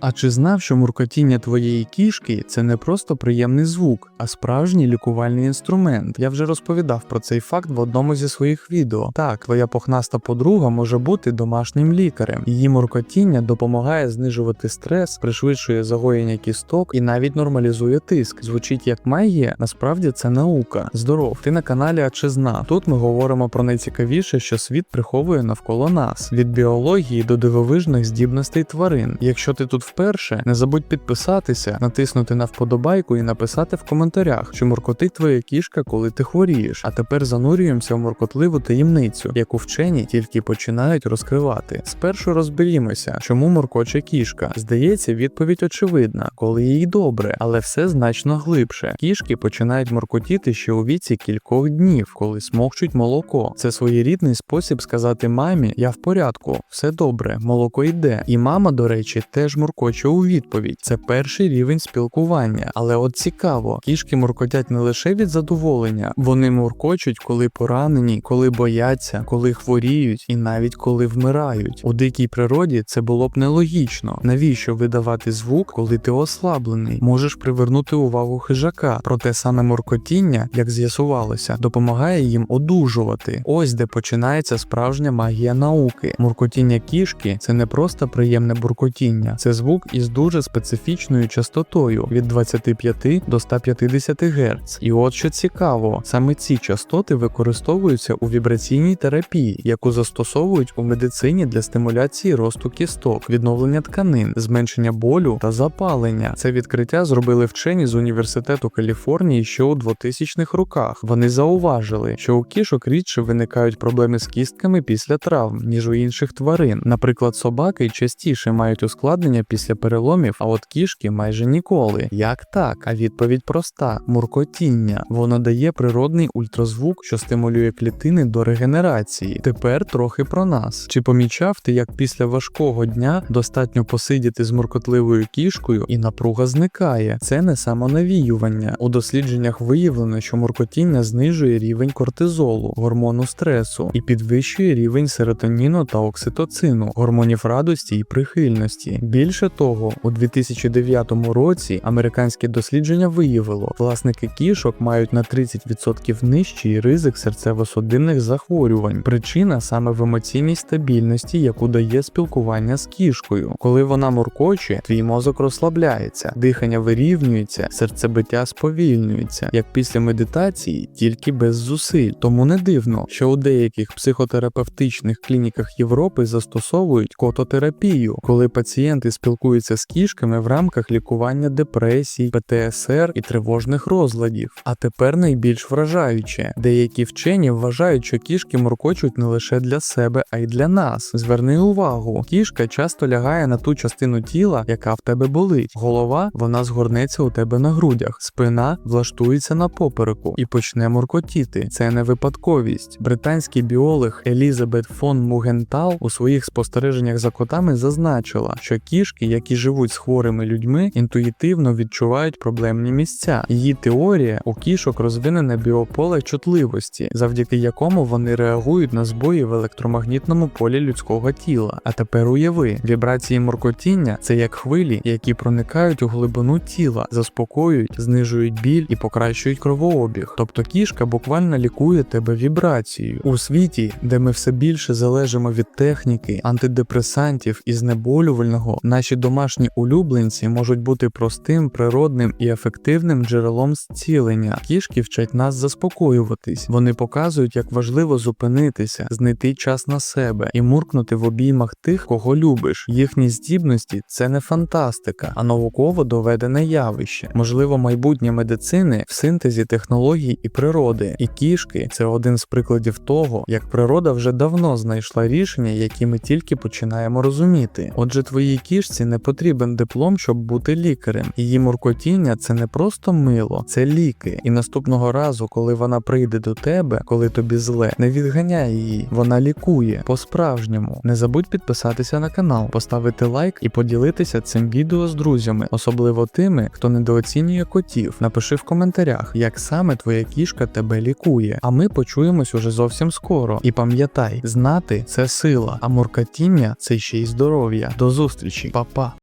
А чи знав, що муркотіння твоєї кішки це не просто приємний звук, а справжній лікувальний інструмент? Я вже розповідав про цей факт в одному зі своїх відео. Так, твоя похнаста подруга може бути домашнім лікарем. Її муркотіння допомагає знижувати стрес, пришвидшує загоєння кісток і навіть нормалізує тиск. Звучить як магія, насправді це наука. Здоров, ти на каналі А чи знав. Тут ми говоримо про найцікавіше, що світ приховує навколо нас від біології до дивовижних здібностей тварин. Якщо ти тут вперше, не забудь підписатися, натиснути на вподобайку і написати в коментарях, чи муркотить твоя кішка, коли ти хворієш. А тепер занурюємося в муркотливу таємницю, яку вчені тільки починають розкривати. Спершу розберімося, чому муркоче кішка. Здається, відповідь очевидна, коли їй добре, але все значно глибше. Кішки починають муркотіти ще у віці кількох днів, коли смокчуть молоко. Це своєрідний спосіб сказати мамі: я в порядку, все добре, молоко йде. І мама, до речі, теж муркоче у відповідь. Це перший рівень спілкування. Але от цікаво, кішки муркотять не лише від задоволення, вони муркочуть, коли поранені, коли бояться, коли хворіють, і навіть коли вмирають. У дикій природі це було б нелогічно. Навіщо видавати звук, коли ти ослаблений? Можеш привернути увагу хижака. Проте саме муркотіння, як з'ясувалося, допомагає їм одужувати. Ось де починається справжня магія науки. Муркотіння кішки це не просто приємне буркотіння, це звук із дуже специфічною частотою від 25 до 150 Гц. І от що цікаво, саме ці частоти використовуються у вібраційній терапії, яку застосовують у медицині для стимуляції росту кісток, відновлення тканин, зменшення болю та запалення. Це відкриття зробили вчені з університету Каліфорнії ще у 2000-х роках. Вони зауважили, що у кішок рідше виникають проблеми з кістками після травм, ніж у інших тварин. Наприклад, собаки частіше мають ускладнення після переломів, а от кішки майже ніколи. Як так? А відповідь проста: муркотіння. Воно дає природний ультразвук, що стимулює клітини до регенерації. Тепер трохи про нас. Чи помічав ти, як після важкого дня достатньо посидіти з муркотливою кішкою і напруга зникає? Це не самонавіювання. У дослідженнях виявлено, що муркотіння знижує рівень кортизолу, гормону стресу і підвищує рівень серотоніну та окситоцину, гормонів радості і прихильності. Більше того, у 2009 році американське дослідження виявило, власники кішок мають на 30% нижчий ризик серцево-судинних захворювань. Причина саме в емоційній стабільності, яку дає спілкування з кішкою. Коли вона муркоче, твій мозок розслабляється, дихання вирівнюється, серцебиття сповільнюється, як після медитації, тільки без зусиль. Тому не дивно, що у деяких психотерапевтичних клініках Європи застосовують кототерапію, коли пацієнти спілкуються з кішками в рамках лікування депресій, ПТСР і тривожних розладів. А тепер найбільш вражаюче, деякі вчені вважають, що кішки муркочуть не лише для себе, а й для нас. Зверни увагу, кішка часто лягає на ту частину тіла, яка в тебе болить. Голова вона згорнеться у тебе на грудях, спина влаштується на попереку і почне муркотіти. Це не випадковість. Британський біолог Елізабет фон Мугентал у своїх спостереженнях за котами зазначила, що кішки, які живуть з хворими людьми, інтуїтивно відчувають проблемні місця. Її теорія у кішок розвинене біополе чутливості, завдяки якому вони реагують на збої в електромагнітному полі людського тіла. А тепер уяви, вібрації муркотіння це як хвилі, які проникають у глибину тіла, заспокоюють, знижують біль і покращують кровообіг. Тобто кішка буквально лікує тебе вібрацією. У світі, де ми все більше залежимо від техніки, антидепресантів і знеболювального, наші домашні улюбленці можуть бути простим, природним і ефективним джерелом зцілення. Кішки вчать нас заспокоюватись. Вони показують, як важливо зупинитися, знайти час на себе і муркнути в обіймах тих, кого любиш. Їхні здібності це не фантастика, а науково доведене явище. Можливо, майбутнє медицини в синтезі технологій і природи. І кішки це один з прикладів того, як природа вже давно знайшла рішення, які ми тільки починаємо розуміти. Отже, твоїй кішці не потрібен диплом, щоб бути лікарем. Її муркотіння це не просто мило, це ліки. І наступного разу, коли вона прийде до тебе, коли тобі зле, не відганяй її. Вона лікує по-справжньому. Не забудь підписатися на канал, поставити лайк і поділитися цим відео з друзями, особливо тими, хто недооцінює котів. Напиши в коментарях, як саме твоя кішка тебе лікує. А ми почуємось уже зовсім скоро. І пам'ятай, знати це сила, а муркотіння це ще й здоров'я. До зустрічі, Па-па!